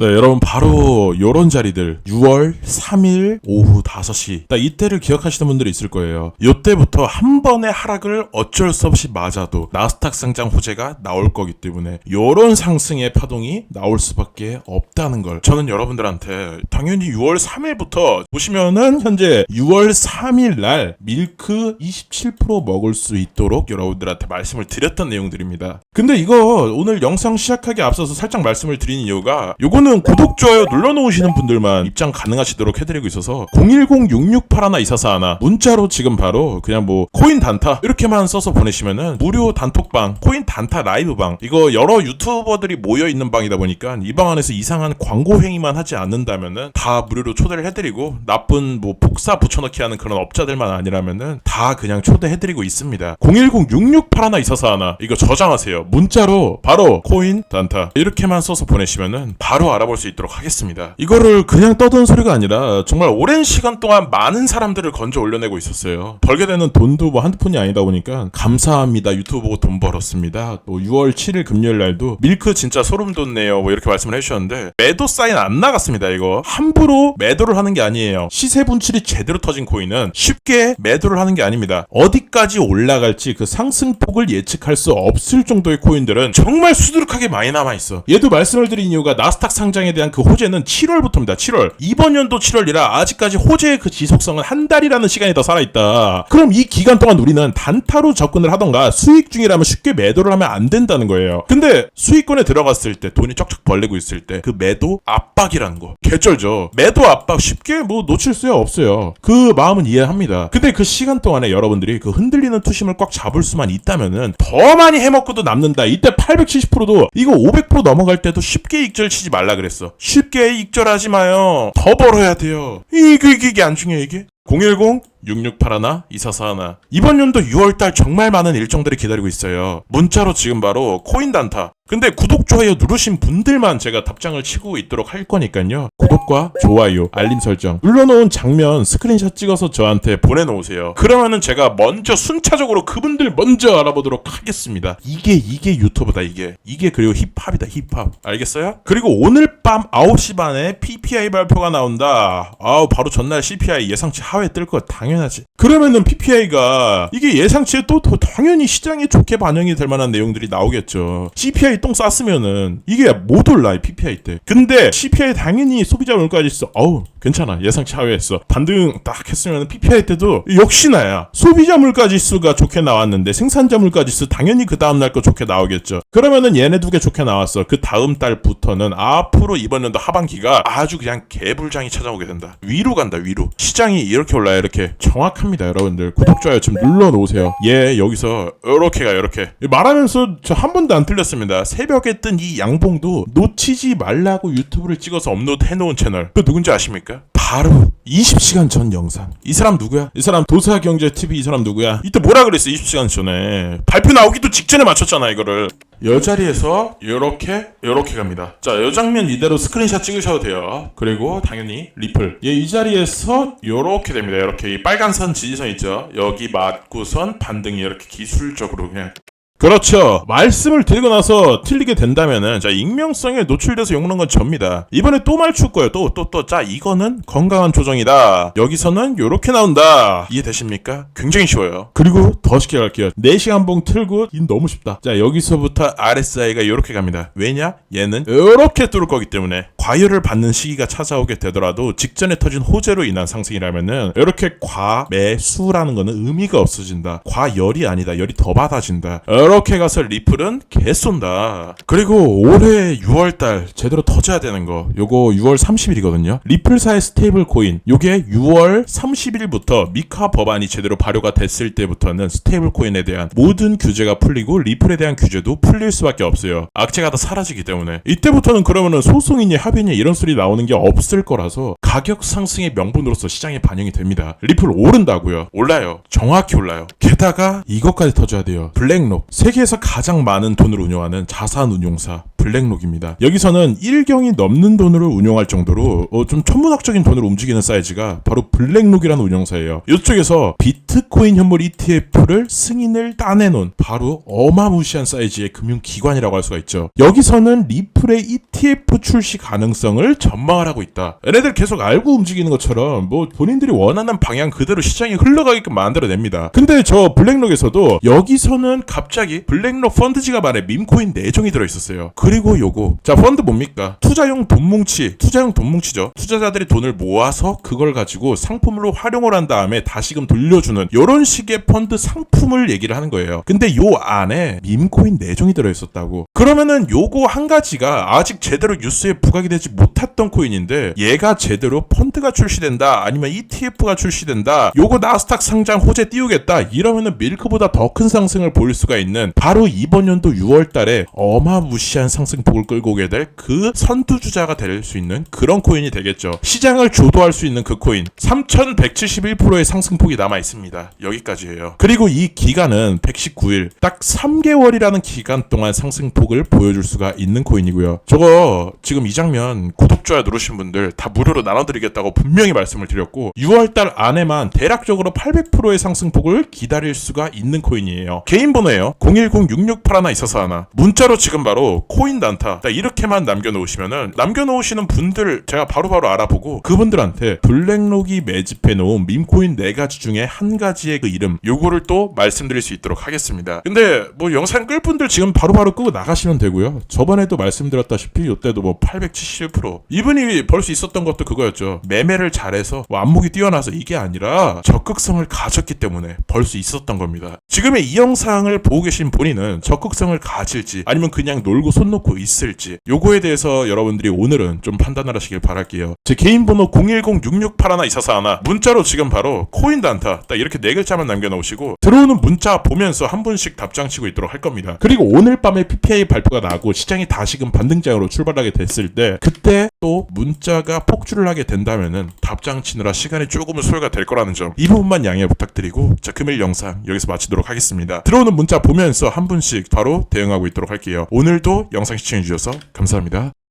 네, 여러분 바로 요런 자리들 6월 3일 오후 5시 딱 이때를 기억하시는 분들이 있을 거예요. 요때부터 한 번의 하락을 어쩔 수 없이 맞아도 나스닥 상장 호재가 나올 거기 때문에 요런 상승의 파동이 나올 수밖에 없다는 걸 저는 여러분들한테 당연히 6월 3일부터 보시면은 현재 6월 3일 날 밀크 27% 먹을 수 있도록 여러분들한테 말씀을 드렸던 내용들입니다. 근데 이거 오늘 영상 시작하기 앞서서 살짝 말씀을 드리는 이유가 요거는 구독, 좋아요 눌러놓으시는 분들만 입장 가능하시도록 해드리고 있어서 010-668-1-244 문자로 지금 바로 그냥 뭐 코인 단타 이렇게만 써서 보내시면은 무료 단톡방 코인 단타 라이브방 이거 여러 유튜버들이 모여있는 방이다 보니까 이 방 안에서 이상한 광고 행위만 하지 않는다면은 다 무료로 초대를 해드리고 나쁜 뭐 복사 붙여넣기 하는 그런 업자들만 아니라면은 다 그냥 초대해드리고 있습니다. 010-668-1-244 이거 저장하세요 문자로 바로 코인 단타 이렇게만 써서 보내시면은 바로 알아볼 수 있도록 하겠습니다. 이거를 그냥 떠드는 소리가 아니라 정말 오랜 시간 동안 많은 사람들을 건져 올려내고 있었어요. 벌게 되는 돈도 뭐 한두 푼이 아니다 보니까 감사합니다. 유튜브 보고 돈 벌었습니다. 또 6월 7일 금요일 날도 밀크 진짜 소름 돋네요. 뭐 이렇게 말씀을 해주셨는데 매도 사인 안 나갔습니다 이거. 함부로 매도를 하는 게 아니에요. 시세 분출이 제대로 터진 코인은 쉽게 매도를 하는 게 아닙니다. 어디까지 올라갈지 그 상승폭을 예측할 수 없을 정도 의 코인들은 정말 수두룩하게 많이 남아있어. 얘도 말씀을 드린 이유가 나스닥 상장에 대한 그 호재는 7월부터입니다. 7월. 이번 연도 7월이라 아직까지 호재의 그 지속성은 한 달이라는 시간이 더 살아있다. 그럼 이 기간 동안 우리는 단타로 접근을 하던가 수익 중이라면 쉽게 매도를 하면 안 된다는 거예요. 근데 수익권에 들어갔을 때 돈이 쩍쩍 벌리고 있을 때 그 매도 압박이라는 거. 개쩔죠. 매도 압박 쉽게 뭐 놓칠 수야 없어요. 그 마음은 이해합니다. 근데 그 시간 동안에 여러분들이 그 흔들리는 투심을 꽉 잡을 수만 있다면은 더 많이 해먹고도 남 는다. 이때 870%도 이거 500% 넘어갈 때도 쉽게 익절 치지 말라 그랬어. 쉽게 익절하지 마요. 더 벌어야 돼요. 이게 이게, 이게 안 중요해 이게? 010-6681-2441 이번 연도 6월달 정말 많은 일정들이 기다리고 있어요. 문자로 지금 바로 코인 단타 근데 구독, 좋아요 누르신 분들만 제가 답장을 치고 있도록 할 거니까요. 구독과 좋아요, 알림 설정 눌러놓은 장면 스크린샷 찍어서 저한테 보내놓으세요. 그러면은 제가 먼저 순차적으로 그분들 먼저 알아보도록 하겠습니다. 이게 이게 유튜브다 이게. 이게 그리고 힙합이다 힙합. 알겠어요? 그리고 오늘 밤 9시 반에 PPI 발표가 나온다. 아우 바로 전날 CPI 예상치 하회 뜰 거 당연하지. 그러면은 PPI가 이게 예상치에 또, 더 당연히 시장에 좋게 반영이 될 만한 내용들이 나오겠죠. CPI 똥 쌌으면은 이게 못 올라 이 PPI 때. 근데 CPI 당연히 소비자 물가지 있어. 어우 괜찮아. 예상치 하회했어. 반등 딱 했으면 PPI 때도 역시나야. 소비자 물가 지수가 좋게 나왔는데 생산자 물가 지수 당연히 그 다음 날 거 좋게 나오겠죠. 그러면은 얘네 두 개 좋게 나왔어. 그 다음 달부터는 앞으로 이번 연도 하반기가 아주 그냥 개불장이 찾아오게 된다. 위로 간다 위로. 시장이 이렇게 올라요 이렇게 정확합니다 여러분들. 구독 좋아요 좀 눌러 놓으세요. 얘 여기서 이렇게 가 이렇게. 말하면서 저 한 번도 안 틀렸습니다 새벽에 뜬 이 양봉도 놓치지 말라고 유튜브를 찍어서 업로드 해놓은 채널. 그 누군지 아십니까? 바로 20시간 전 영상. 이 사람 누구야? 이 사람 도사경제TV 이 사람 누구야? 이때 뭐라 그랬어 20시간 전에? 발표 나오기도 직전에 맞췄잖아 이거를. 여 자리에서 요렇게 요렇게 갑니다. 자 요 장면 이대로 스크린샷 찍으셔도 돼요. 그리고 당연히 리플. 얘 이 자리에서 요렇게 됩니다. 요렇게 이 빨간 선 지지선 있죠? 여기 맞고선 반등이 이렇게 기술적으로 그냥 그렇죠. 말씀을 드리고 나서 틀리게 된다면은 자 익명성에 노출돼서 욕먹는 건 접니다. 이번에 또 말출 거예요. 또 또 또. 자 이거는 건강한 조정이다. 여기서는 요렇게 나온다. 이해되십니까? 굉장히 쉬워요. 그리고 더 쉽게 갈게요. 4시간 봉 틀고 이 너무 쉽다. 자 여기서부터 RSI가 요렇게 갑니다. 왜냐? 얘는 요렇게 뚫을 거기 때문에 과열을 받는 시기가 찾아오게 되더라도 직전에 터진 호재로 인한 상승이라면은 이렇게 과매수라는 거는 의미가 없어진다. 과열이 아니다. 열이 더 받아진다. 이렇게 가서 리플은 개 쏜다. 그리고 올해 6월달 제대로 터져야 되는 거. 요거 6월 30일이거든요. 리플사의 스테이블 코인. 요게 6월 30일부터 미카 법안이 제대로 발효가 됐을 때부터는 스테이블 코인에 대한 모든 규제가 풀리고 리플에 대한 규제도 풀릴 수밖에 없어요. 악재가 다 사라지기 때문에. 이때부터는 그러면은 소송이니 합의니 이런 소리 나오는 게 없을 거라서 가격 상승의 명분으로서 시장에 반영이 됩니다. 리플 오른다고요. 올라요. 정확히 올라요. 게다가 이것까지 터져야 돼요. 블랙록 세계에서 가장 많은 돈을 운용하는 자산 운용사 블랙록입니다. 여기서는 1경이 넘는 돈을 운용할 정도로 어, 좀 천문학적인 돈을 움직이는 사이즈가 바로 블랙록이라는 운용사예요. 이쪽에서 비트코인 현물 ETF를 승인을 따내놓은 바로 어마무시한 사이즈의 금융기관이라고 할 수가 있죠. 여기서는 리플의 ETF 출시 가능성을 전망을 하고 있다. 얘네들 계속 알고 움직이는 것처럼 뭐 본인들이 원하는 방향 그대로 시장이 흘러가게끔 만들어냅니다. 근데 저 블랙록에서도 여기서는 갑자기 블랙록 펀드지가 말해 밈코인 4종이 들어있었어요. 그리고 요거 자 펀드 뭡니까? 투자용 돈 뭉치 투자용 돈 뭉치죠. 투자자들이 돈을 모아서 그걸 가지고 상품으로 활용을 한 다음에 다시금 돌려주는 요런 식의 펀드 상품을 얘기를 하는 거예요. 근데 요 안에 밈코인 4종이 들어있었다고. 그러면은 요거 한 가지가 아직 제대로 뉴스에 부각이 되지 못했던 코인인데 얘가 제대로 펀드가 출시된다 아니면 ETF가 출시된다 요거 나스닥 상장 호재 띄우겠다 이러면은 밀크보다 더 큰 상승을 보일 수가 있는 바로 이번 연도 6월 달에 어마무시한 상승폭을 끌고 오게 될 그 선두주자가 될 수 있는 그런 코인이 되겠죠. 시장을 주도할 수 있는 그 코인 3171%의 상승폭이 남아 있습니다. 여기까지예요. 그리고 이 기간은 119일 딱 3개월이라는 기간 동안 상승폭을 보여줄 수가 있는 코인이고요. 저거 지금 이 장면 구독 좋아요 누르신 분들 다 무료로 나눠드리겠다고 분명히 말씀을 드렸고 6월달 안에만 대략적으로 800%의 상승폭을 기다릴 수가 있는 코인이에요. 개인 번호예요. 010-668 하나 있어서 하나. 문자로 지금 바로 코인 단타 딱 이렇게만 남겨놓으시면은 남겨놓으시는 분들 제가 바로바로 알아보고 그분들한테 블랙록이 매집해 놓은 밈코인 네 가지 중에 한 가지의 그 이름 요거를 또 말씀드릴 수 있도록 하겠습니다. 근데 뭐 영상 끌 분들 지금 바로바로 끄고 나가시면 되고요. 저번에도 말씀드렸다시피 요때도 뭐 871% 이분이 벌 수 있었던 것도 그거였죠. 매매를 잘해서 뭐 안목이 뛰어나서 이게 아니라 적극성을 가졌기 때문에 벌 수 있었던 겁니다. 지금의 이 영상을 보고 계신 본인은 적극성을 가질지 아니면 그냥 놀고 손 놓고 있을지 요거에 대해서 여러분들이 오늘은 좀 판단을 하시길 바랄게요. 제 개인 번호 010-668-12441 문자로 지금 바로 코인 단타 딱 이렇게 네 글자만 남겨놓으시고 들어오는 문자 보면서 한 분씩 답장 치고 있도록 할 겁니다. 그리고 오늘 밤에 PPI 발표가 나고 시장이 다시금 반등장으로 출발하게 됐을 때 그때 또 문자가 폭주를 하게 된다면은 답장 치느라 시간이 조금은 소요가 될 거라는 점 이 부분만 양해 부탁드리고 자 금일 영상 여기서 마치도록 하겠습니다. 들어오는 문자 보면서 한 분씩 바로 대응하고 있도록 할게요. 오늘도 영상 시청해 주셔서 감사합니다.